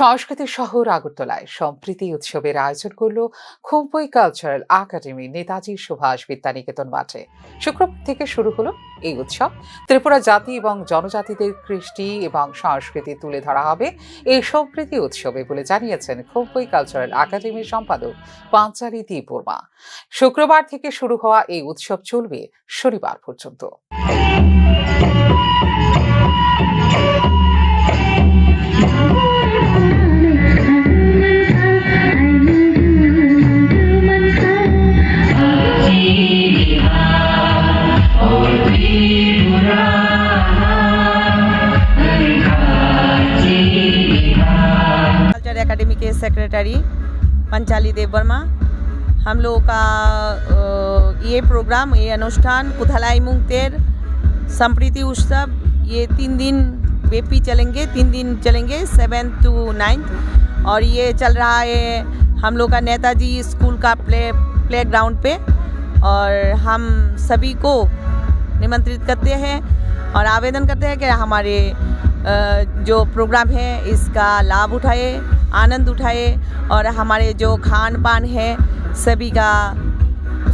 সংস্কৃতির শহর আগরতলায় সম্প্রীতি উৎসবের আয়োজন করল খুম্পই কালচারাল একাডেমি নেতাজি সুভাষ বিদ্যানিকেতন মাঠে। শুক্রবার থেকে শুরু হলো এই উৎসব। ত্রিপুরা জাতি এবং জনজাতিদের কৃষ্টি এবং সংস্কৃতি তুলে ধরা হবে এই সম্প্রীতি উৎসবে বলে জানিয়েছেন খুম্পই কালচারাল একাডেমির সম্পাদক পাঞ্চালি দীপবর্মা। শুক্রবার থেকে শুরু হওয়া এই উৎসব চলবে শনিবার পর্যন্ত। एकेडमी के सेक्रेटरी पंचाली देव वर्मा हम लोगों का ये प्रोग्राम ये अनुष्ठान कुथलाई मुंगतेर, संप्रीति उत्सव, ये तीन दिन व्यापी चलेंगे, तीन दिन चलेंगे सेवन टू नाइन्थ और ये चल रहा है हम लोग का नेताजी स्कूल का प्ले प्ले ग्राउंड पे। और हम सभी को निमंत्रित करते हैं और आवेदन करते हैं कि हमारे जो प्रोग्राम है, इसका लाभ उठाए, आनंद उठाए और हमारे जो खान पान है, सभी का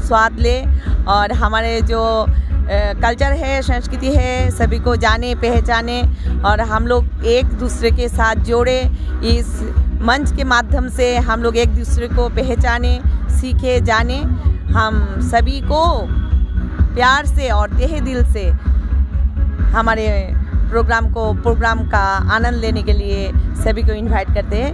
स्वाद ले और हमारे जो कल्चर है, संस्कृति है, सभी को जाने, पहचाने और हम लोग एक दूसरे के साथ जोड़े। इस मंच के माध्यम से हम लोग एक दूसरे को पहचाने, सीखे, जाने हम सभी को प्यार से और तहे दिल से हमारे प्रोग्राम को प्रोग्राम का आनंद लेने के लिए सभी को इनवाइट करते हैं।